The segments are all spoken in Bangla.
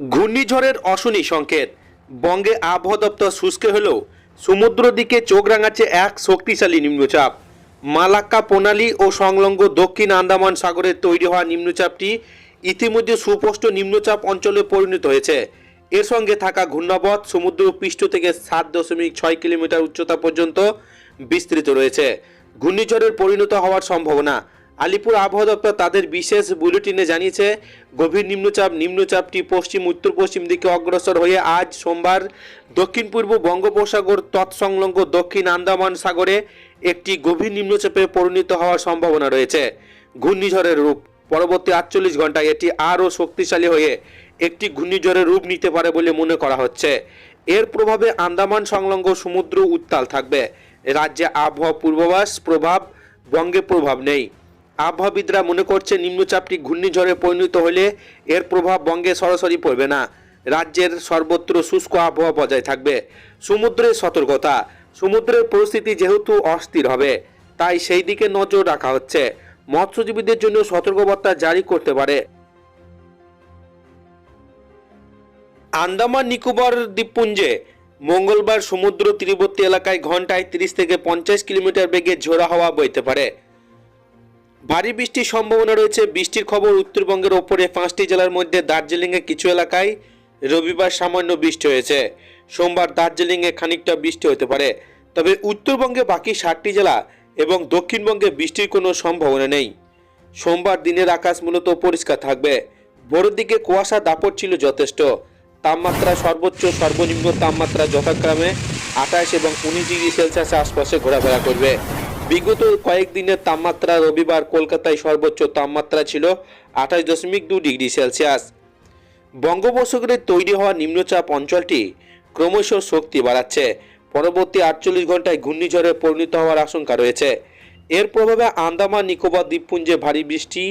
ঘূর্ণিঝড়ের অশনি সংকেত। বঙ্গে আবহাওয়া দপ্তর শুষ্ক হলেও সমুদ্র দিকে চোখ রাঙাচ্ছে এক শক্তিশালী নিম্নচাপ। মালাক্কা প্রণালী ও সংলগ্ন দক্ষিণ আন্দামান সাগরে তৈরি হওয়া নিম্নচাপটি ইতিমধ্যে সুস্পষ্ট নিম্নচাপ অঞ্চলে পরিণত হয়েছে। এর সঙ্গে থাকা ঘূর্ণাবধ সমুদ্র পৃষ্ঠ থেকে সাত দশমিক ছয় কিলোমিটার উচ্চতা পর্যন্ত বিস্তৃত রয়েছে। ঘূর্ণিঝড়ের পরিণত হওয়ার সম্ভাবনা আলিপুর আবহাওয়া দপ্তর তাদের বিশেষ বুলেটিনে জানিয়েছে, গভীর নিম্নচাপ, নিম্নচাপটি পশ্চিম উত্তর পশ্চিম দিকে অগ্রসর হয়ে আজ সোমবার দক্ষিণ পূর্ব বঙ্গোপসাগর তৎসংলগ্ন দক্ষিণ আন্দামান সাগরে একটি গভীর নিম্নচাপে পরিণত হওয়ার সম্ভাবনা রয়েছে। ঘূর্ণিঝড়ের রূপ। পরবর্তী আটচল্লিশ ঘন্টায় এটি আরও শক্তিশালী হয়ে একটি ঘূর্ণিঝড়ের রূপ নিতে পারে বলে মনে করা হচ্ছে। এর প্রভাবে আন্দামান সংলগ্ন সমুদ্র উত্তাল থাকবে। রাজ্যে আবহাওয়া পূর্বাভাস, প্রভাব, বঙ্গে প্রভাব নেই। আবহাওয়াবিদরা মনে করছে নিম্নচাপটি ঘূর্ণিঝড়ে পরিণত হলে এর প্রভাব বঙ্গে সরাসরি পড়বে না। রাজ্যের সর্বত্র শুষ্ক আবহাওয়া বজায় থাকবে। সমুদ্রের সতর্কতা। সমুদ্রের পরিস্থিতি যেহেতু অস্থির হবে, তাই সেই দিকে নজর রাখা হচ্ছে। মৎস্যজীবীদের জন্য সতর্কবার্তা জারি করতে পারে। আন্দামান নিকোবর দ্বীপপুঞ্জে মঙ্গলবার সমুদ্র তীরবর্তী এলাকায় ঘন্টায় তিরিশ থেকে পঞ্চাশ কিলোমিটার বেগে ঝোড়া হাওয়া বইতে পারে। ভারী বৃষ্টির সম্ভাবনা রয়েছে। বৃষ্টির খবর উত্তরবঙ্গের ওপরে। পাঁচটি জেলার মধ্যে দার্জিলিংয়ে কিছু এলাকায় রবিবার সামান্য বৃষ্টি হয়েছে। সোমবার দার্জিলিংয়ে খানিকটা বৃষ্টি হতে পারে। তবে উত্তরবঙ্গে বাকি ষাটটি জেলা এবং দক্ষিণবঙ্গে বৃষ্টির কোনো সম্ভাবনা নেই। সোমবার দিনের আকাশ মূলত পরিষ্কার থাকবে। ভোরের দিকে কুয়াশা, দাপট ছিল যথেষ্ট। তাপমাত্রা সর্বোচ্চ, সর্বনিম্ন তাপমাত্রা যথাক্রমে আঠাশ এবং উনিশ ডিগ্রি সেলসিয়াস আশপাশে ঘোরাফেরা করবে। বিগত কয়েকদিনের তাপমাত্রা রবিবার কলকাতায় সর্বোচ্চ তাপমাত্রা ছিল আঠাশ দশমিক দু ডিগ্রি সেলসিয়াস। বঙ্গোপসাগরে তৈরি হওয়া নিম্নচাপ অঞ্চলটি ক্রমশ শক্তি বাড়াচ্ছে। পরবর্তী আটচল্লিশ ঘন্টায় ঘূর্ণিঝড়ে পরিণত হওয়ার আশঙ্কা রয়েছে। এর প্রভাবে আন্দামান, নিকোবর দ্বীপপুঞ্জে ভারী বৃষ্টি,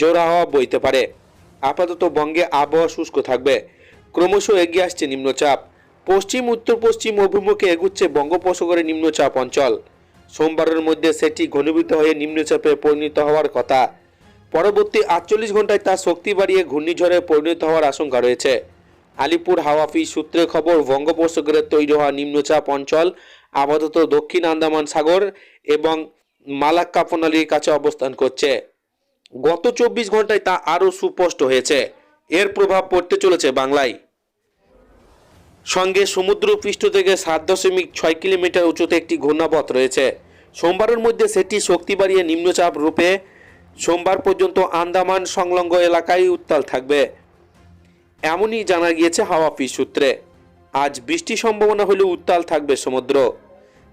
জোড়া হওয়া বইতে পারে। আপাতত বঙ্গে আবহাওয়া শুষ্ক থাকবে। ক্রমশ এগিয়ে আসছে নিম্নচাপ। পশ্চিম উত্তর পশ্চিম অভিমুখে এগুচ্ছে বঙ্গোপসাগরের নিম্নচাপ অঞ্চল। সোমবারের মধ্যে সেটি ঘনীভূত হয়ে নিম্নচাপে পরিণত হওয়ার কথা। পরবর্তী আটচল্লিশ ঘন্টায় তার শক্তি বাড়িয়ে ঘূর্ণিঝড়ে পরিণত হওয়ার আশঙ্কা রয়েছে। আলিপুর হাওয়াফি সূত্রে খবর, বঙ্গোপসাগরে তৈরি হওয়া নিম্নচাপ অঞ্চল আপাতত দক্ষিণ আন্দামান সাগর এবং মালাক্কা প্রণালীর কাছে অবস্থান করছে। গত চব্বিশ ঘন্টায় তা আরও সুস্পষ্ট হয়েছে। এর প্রভাব পড়তে চলেছে বাংলায়। সঙ্গে সমুদ্র পৃষ্ঠ থেকে সাত দশমিক ছয় কিলোমিটার উঁচুতে একটি ঘূর্ণাপথ রয়েছে। সোমবারের মধ্যে সেটি শক্তি বাড়িয়ে নিম্নচাপ রূপে সোমবার পর্যন্ত আন্দামান সংলগ্ন এলাকায় উত্তাল থাকবে। এমনই জানা গিয়েছে হাওয়া অফিস সূত্রে। আজ বৃষ্টি সম্ভাবনা হলেও উত্তাল থাকবে সমুদ্র।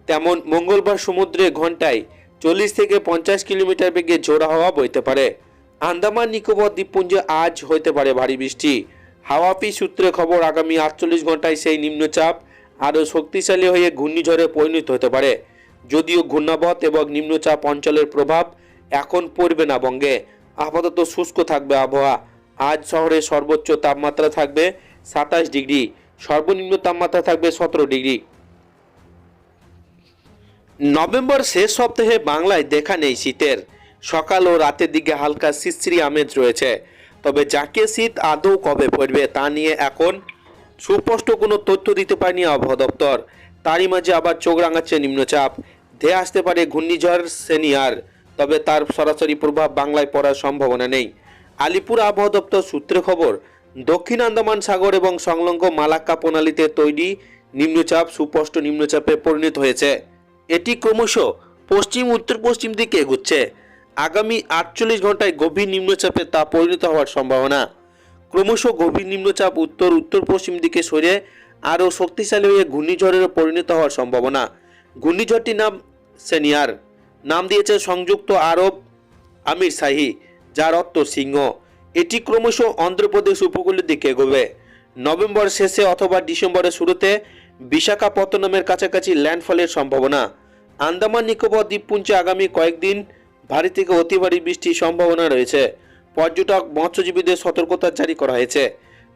তেমন মঙ্গলবার সমুদ্রে ঘন্টায় চল্লিশ থেকে পঞ্চাশ কিলোমিটার বেগে ঝোড়া হাওয়া বইতে পারে। আন্দামান নিকোবর দ্বীপপুঞ্জে আজ হইতে পারে ভারী বৃষ্টি। হাওয়া অফিস সূত্রে খবর, আগামী আটচল্লিশ ঘন্টায় সেই নিম্নচাপ আরও শক্তিশালী হয়ে ঘূর্ণিঝড়ে পরিণত হতে পারে। যদিও ঘূর্ণাবত এবং নিম্নচাপ অঞ্চলের প্রভাব এখন পড়বে না বঙ্গে। আপাতত শুষ্ক থাকবে আবহাওয়া। আজ শহরে সর্বোচ্চ তাপমাত্রা থাকবে সাতাশ ডিগ্রি। সর্বনিম্ন তাপমাত্রা থাকবে সতেরো ডিগ্রি। নভেম্বর শেষ সপ্তাহে বাংলায় দেখা নেই শীতের। সকাল ও রাতের দিকে হালকা শিশ্রী আমেজ রয়েছে। তবে যাকে শীত আদৌ কবে পড়বে তা নিয়ে এখন সুস্পষ্ট কোনো তথ্য দিতে পারেনি আবহাওয়া দপ্তর। তারই মাঝে আবার চোখ রাঙাচ্ছে নিম্নচাপ। ধেয়ে আসতে পারে ঘূর্ণিঝড় সেনিয়ার, তবে তার সরাসরি প্রভাব বাংলায় পড়ার সম্ভাবনা নেই। আলিপুর আবহাওয়া দপ্তর সূত্রে খবর, দক্ষিণ আন্দামান সাগর এবং সংলগ্ন মালাক্কা প্রণালীতে তৈরি নিম্নচাপ সুস্পষ্ট নিম্নচাপে পরিণত হয়েছে। এটি ক্রমশ পশ্চিম উত্তর পশ্চিম দিকে এগুচ্ছে। আগামী আটচল্লিশ ঘন্টায় গভীর নিম্নচাপে তা পরিণত হওয়ার সম্ভাবনা। ক্রমশ গভীর নিম্নচাপ উত্তর উত্তর পশ্চিম দিকে সরে আরও শক্তিশালী হয়ে ঘূর্ণিঝড়ের পরিণত হওয়ার সম্ভাবনা। ঘূর্ণিঝড়টির নাম সেনিয়ার। নাম দিয়েছে সংযুক্ত আরব আমির শাহী, যার অর্থ সিংহ। এটি ক্রমশ অন্ধ্রপ্রদেশ উপকূলের দিকে এগোবে। নভেম্বর শেষে অথবা ডিসেম্বরের শুরুতে বিশাখাপত্তনমের কাছাকাছি ল্যান্ডফলের সম্ভাবনা। আন্দামান নিকোবর দ্বীপপুঞ্জে আগামী কয়েকদিন ভারী থেকে অতি ভারী বৃষ্টির সম্ভাবনা রয়েছে। পর্যটক, মৎস্যজীবীদের সতর্কতা জারি করা হয়েছে।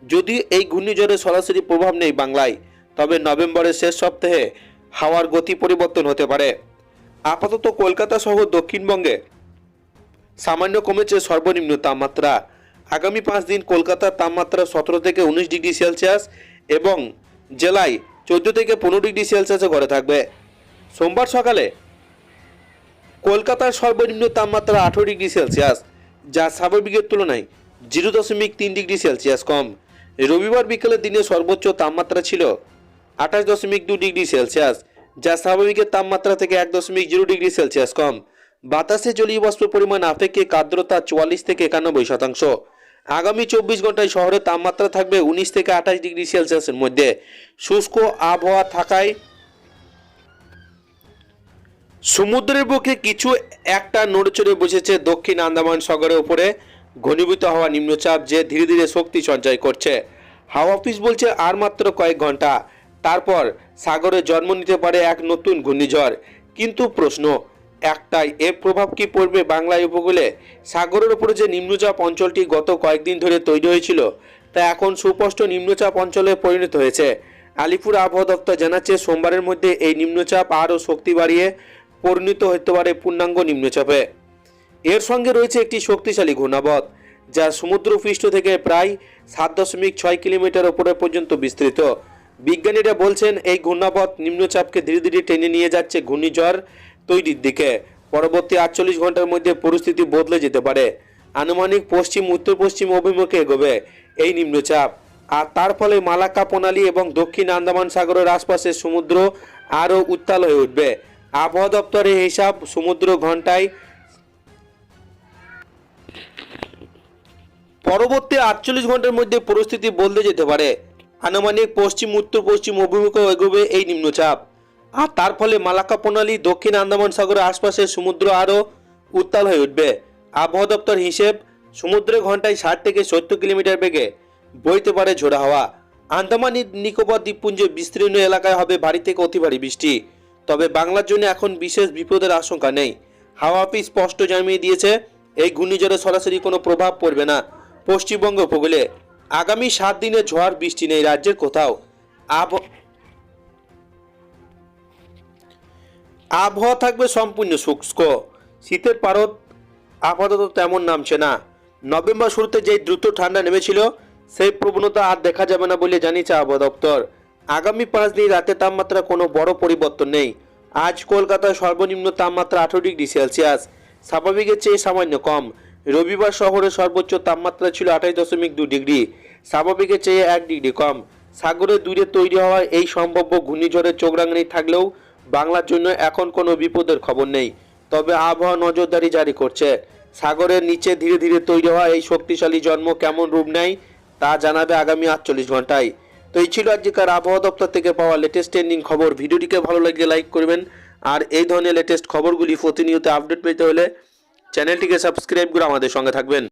যদি এই ঘূর্ণিঝড়ের সরাসরি প্রভাব নেই বাংলায়, তবে নভেম্বরের শেষ সপ্তাহে হাওয়ার গতি পরিবর্তন হতে পারে। আপাতত কলকাতা সহ দক্ষিণবঙ্গে সামান্য কমেছে সর্বনিম্ন তাপমাত্রা। আগামী পাঁচ দিন কলকাতার তাপমাত্রা সতেরো থেকে উনিশ ডিগ্রি সেলসিয়াস এবং জেলায় চোদ্দ থেকে পনেরো ডিগ্রি সেলসিয়াসে ঘরে থাকবে। সোমবার সকালে কলকাতার সর্বনিম্ন তাপমাত্রা আঠারো ডিগ্রি সেলসিয়াস, যা স্বাভাবিকের তুলনায় জিরো দশমিক তিন ডিগ্রি সেলসিয়াস কম। রবিবার বিকেলের দিনে সর্বোচ্চ তাপমাত্রা ছিল আঠাশ দশমিক দু ডিগ্রি সেলসিয়াস, যা স্বাভাবিকের তাপমাত্রা থেকে এক দশমিক জিরো ডিগ্রি সেলসিয়াস কম। বাতাসে জলীয় বাষ্পের পরিমাণ আপেক্ষিক আর্দ্রতা চুয়াল্লিশ থেকে একানব্বই শতাংশ। আগামী চব্বিশ ঘন্টায় শহরের তাপমাত্রা থাকবে উনিশ থেকে আঠাশ ডিগ্রি সেলসিয়াসের মধ্যে। শুষ্ক আবহাওয়া থাকায় সমুদ্রের বুকে কিছু, একটা নড়েচড়ে বসেছে দক্ষিণ আন্দামান সাগরের উপরে। ঘনীভূত হওয়া নিম্নচাপ যে ধীরে ধীরে শক্তি সঞ্চয় করছে। হাওয়া অফিস বলছে আর মাত্র কয়েক ঘণ্টা। তারপর সাগরে জন্ম নিতে পারে এক নতুন ঘূর্ণিঝড়। কিন্তু প্রশ্ন, একটাই, এর প্রভাব কি পড়বে বাংলায় উপকূলে? সাগরের উপরে যে নিম্নচাপ অঞ্চলটি গত কয়েকদিন ধরে তৈরি হয়েছিল, তা এখন সুস্পষ্ট নিম্নচাপ অঞ্চলে পরিণত হয়েছে। আলিপুর আবহাওয়া দপ্তর জানাচ্ছে, সোমবারের মধ্যে এই নিম্নচাপ আরও শক্তি বাড়িয়ে পরিণত হতে পারে পূর্ণাঙ্গ নিম্নচাপে। এর সঙ্গে রয়েছে একটি শক্তিশালী ঘূর্ণাবধ যা সমুদ্রপৃষ্ঠ থেকে প্রায় সাত দশমিক ছয় কিলোমিটার ওপরে পর্যন্ত বিস্তৃত। বিজ্ঞানীরা বলছেন, এই ঘূর্ণাবধ নিম্নচাপকে ধীরে ধীরে টেনে নিয়ে যাচ্ছে ঘূর্ণিঝড় তৈরির দিকে। পরবর্তী আটচল্লিশ ঘণ্টার মধ্যে পরিস্থিতি বদলে যেতে পারে। আনুমানিক পশ্চিম উত্তর পশ্চিম অভিমুখে এগোবে এই নিম্নচাপ। আর তার ফলে মালাক্কা প্রণালী এবং দক্ষিণ আন্দামান সাগরের আশপাশের সমুদ্র আরও উত্তাল হয়ে উঠবে। আবহাওয়া দপ্তরের হিসাব সমুদ্র ঘন্টায় পরবর্তী আটচল্লিশ ঘণ্টার মধ্যে পরিস্থিতি বদলে যেতে পারে। আনুমানিক পশ্চিম, উত্তর, পশ্চিম অভিমুখে এগোবে এই নিম্নচাপ। আর তার ফলে মালাক্কা প্রণালী দক্ষিণ আন্দামান সাগরের আশপাশের সমুদ্র আরও উত্তাল হয়ে উঠবে। আবহাওয়া দপ্তর হিসেব সমুদ্রে ঘন্টায় ষাট থেকে সত্তর কিলোমিটার বেগে বইতে পারে ঝোড়া হাওয়া। আন্দামান নিকোবর দ্বীপপুঞ্জের বিস্তীর্ণ এলাকায় হবে ভারী থেকে অতি ভারী বৃষ্টি। তবে বাংলার জন্য এখন বিশেষ বিপদের আশঙ্কা নেই। হাওয়া অফিস স্পষ্ট জানিয়ে দিয়েছে, এই ঘূর্ণিঝড়ে সরাসরি কোনো প্রভাব পড়বে না পশ্চিমবঙ্গ উপকূলে। আগামী সাত দিনে ঝড় বৃষ্টি নেই রাজ্যের কোথাও। আব আবহাওয়া থাকবে সম্পূর্ণ শুষ্ক। শীতের পারদ আপাতত তেমন নামছে না। নভেম্বর শুরুতে যেই দ্রুত ঠান্ডা নেমেছিল, সেই প্রবণতা আর দেখা যাবে না বলে জানিয়েছে আবহাওয়া দপ্তর। আগামী পাঁচ দিন রাতে তাপমাত্রা কোনো বড় পরিবর্তন নেই। আজ কলকাতায় সর্বনিম্ন তাপমাত্রা আঠেরো ডিগ্রি সেলসিয়াস। স্বাভাবিকের চেয়ে সামান্য কম। রবিবার শহরে সর্বোচ্চ তাপমাত্রা ছিল আঠাশ দশমিক দু ডিগ্রি। স্বাভাবিকের চেয়ে এক ডিগ্রি কম। সাগরের দূরে তৈরি হওয়া এই সম্ভাব্য ঘূর্ণিঝড়ের চোখরাঙানি থাকলেও বাংলার জন্য এখন কোনো বিপদের খবর নেই। তবে আবহাওয়া নজরদারি জারি করছে। সাগরের নিচে ধীরে ধীরে তৈরি হওয়া এই শক্তিশালী জন্ম কেমন রূপ নেয় তা জানাবে আগামী আটচল্লিশ ঘন্টায়। তো এই ছিল আজকের আবহাওয়া দপ্তর থেকে পাওয়া লেটেস্ট ট্রেন্ডিং খবর। ভিডিওটিকে ভালো লাগলে লাইক করবেন। আর এই ধরনের লেটেস্ট খবরগুলি প্রতিনিয়ত আপডেট পেতে হলে চ্যানেলটিকে সাবস্ক্রাইব করে আমাদের সঙ্গে থাকবেন।